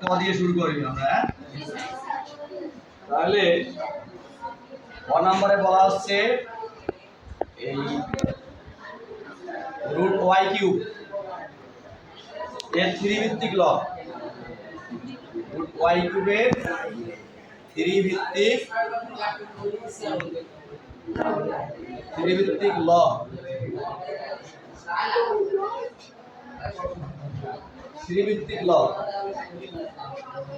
দিয়ে শুরু করি আমরা হ্যাঁ? তাহলে ক নম্বরে বলা হচ্ছে এই রুট ওয়াই কিউব, এর থ্রি ভিত্তিক ল রুট ওয়াই কিউবের থ্রি ভিত্তিক থ্রি ভিত্তিক ল থ্রি ভিত্তিক ল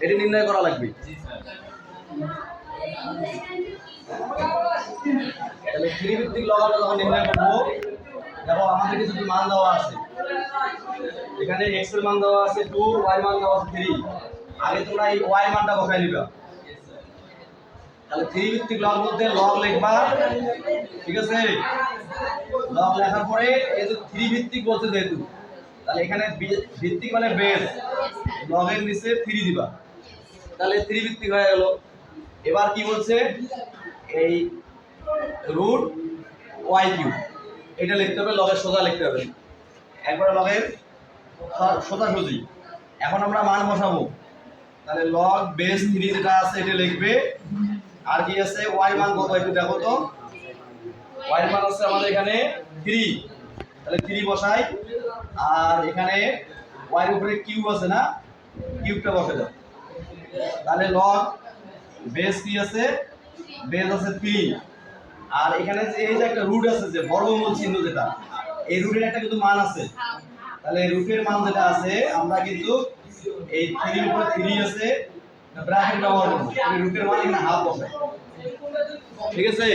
এটি নির্ণয় করা লাগবে। তাহলে থ্রি ভিত্তিক লগাটা যখন নির্ণয় করব, দেখো আমাদের কিছু মান দেওয়া আছে। এখানে এক্সের মান দেওয়া আছে টু ওয়াই মান দেওয়া আছে থ্রি আগে তোমরা এই ওয়াই মানটা বসাই নিবা? তাহলে থ্রি ভিত্তিক লগ মধ্যে লগ লিখবা। ঠিক আছে? লগ লেখার পরে এই যে থ্রি ভিত্তিক বলছে যেহেতু তাহলে এখানে ভিত্তিক মানে বেস লগের নিচে থ্রি দিবা। তাহলে থ্রি ভিত্তিক হয়ে গেল। এবার কি বলছে? এই রুট ওয়াই কিউ এটা লিখতে হবে লগের সোজা লিখতে হবে। একবার লগের সোজা সুজি। এখন আমরা মান বসাবো। তাহলে লগ বেস থ্রি যেটা আছে, এটা লিখবে। আর কি আছে? ওয়াই মান কত? একটু দেখো তো। ওয়াই মান আছে আমাদের এখানে থ্রি তাহলে থ্রি বসাই। আর এখানে ওয়াইয়ের উপরে কিউব আছে না? কিউবটা বসে দাও। তাহলে লগ বেস কি আছে বেস আছে থ্রি আর এখানে যে এই যে একটা রুট আছে যে বর্গমূল চিহ্ন যেটা, এই রুটের একটা কিন্তু মান আছে। তাহলে রুটের মান যেটা আছে, আমরা কিন্তু এই থ্রির উপরে থ্রি আছে ব্র্যাকেট ব্যবহার করব। এই রুটের মান এখানে হাফ বসাই। ঠিক আছে?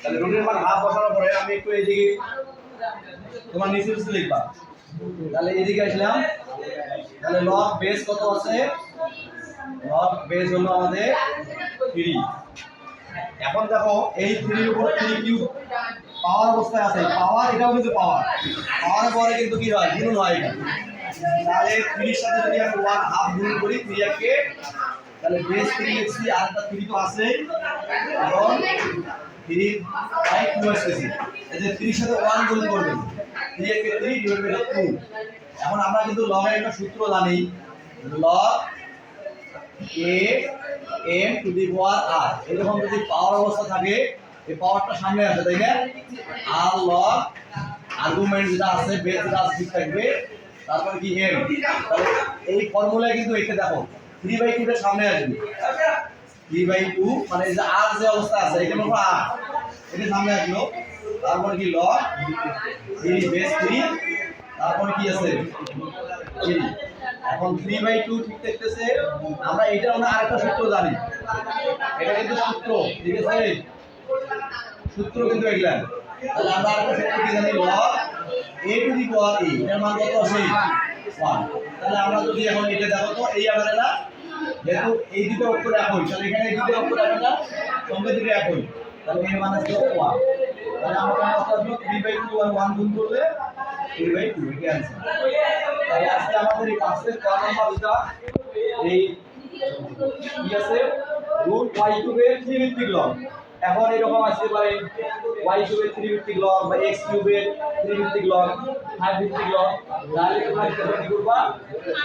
তাহলে রুটের মান হাফ বসানোর পরে আমি একটু এইদিকে তোমার নিচে নিচে লিখবা। তাহলে এদিকে আসলাম। তাহলে লগ বেস কত আছে? লগ বেস হলো আমাদের থ্রি এখন দেখো, এই থ্রির উপর থ্রি কিউব পাওয়ার অবস্থায় আছে। পাওয়ার এটাও কিন্তু পাওয়ার পাওয়ার পরে কিন্তু কি হয়? গুণ হয় এটা তাহলে থ্রির সাথে যদি আমি ওয়ান হাফ গুণ করি থ্রি একে, তাহলে বেস থ্রি লিখছি আর একটা থ্রি তো আছে এবং থ্রি বাই এই সাথে গুণ করবেন। এখন আমরা কিন্তু লগের একটা সূত্র জানি। Log A M to the power আর এরকম যদি পাওয়ার অবস্থা থাকে, এই পাওয়ারটা সামনে আছে তাই না? আর লগ আর্গুমেন্ট যেটা আছে বেস যেটা আছে, ঠিক থাকবে। তারপরে কি এম তাহলে এই ফর্মুলায় কিন্তু এটা দেখো। থ্রি বাই টুটা সামনে আসবে। থ্রি বাই মানে এই যে আর অবস্থা আছে আর। এটা সামনে আসলো। তারপরে কি আছে? এখন থ্রি বাই টু ঠিক দেখতেছে। আমরা এটা আমরা আরেকটা সূত্র জানি। এটা কিন্তু সূত্র, ঠিক আছে? সূত্র কিন্তু এগুলা। তাহলে আমরা আরেকটা সূত্র কি জানি? লগ এ টু দি পাওয়ার আছে? 1 তাহলে আমরা যদি এখন এটা দেখো, তো এই আকারে না যেহেতু এই দুটো অক্ষর একই, তাহলে এখানে এই দুটো অক্ষর আমরা সঙ্গে দুটো একই। তাহলে এর মান আসবে ওয়ান তাহলে আমার কথা আসলো থ্রি বাই টু আর ওয়ান গুণ করলে থ্রি বাই টু এটি অ্যান্সার তাহলে আজকে আমাদের এই পাঁচের চার নম্বর দুটা, এই কি রুট ওয়াই কিউবের থ্রি ভিত্তিক লগ এখন এরকম আসতে পারে ওয়াই টু বের থ্রি ভিত্তিক লগ বা এক্স কিউবের থ্রি ভিত্তিক লগ ফাইভ ভিত্তিক লগ তাহলে তোমরা কি করবা?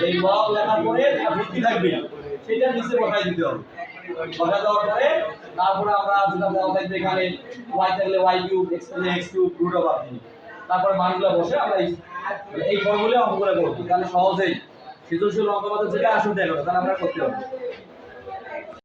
এই লগ লেখার পরে ভিত্তি থাকবে না। সেটা নিচে বসাই দিতে হবে। বসা দেওয়ার পরে তারপরে আমরা যেটা দেওয়া থাকবে এখানে ওয়াই থাকলে ওয়াই কিউব এক্স থাকলে এক্স কিউব রুট অফ আপনি তারপরে মানগুলো বসে আমরা এই ফর্মুলা অঙ্কগুলো করব। তাহলে সহজেই সৃজনশীল অঙ্ক আমাদের যেটা আসুন দেখো তাহলে আমরা করতে হবে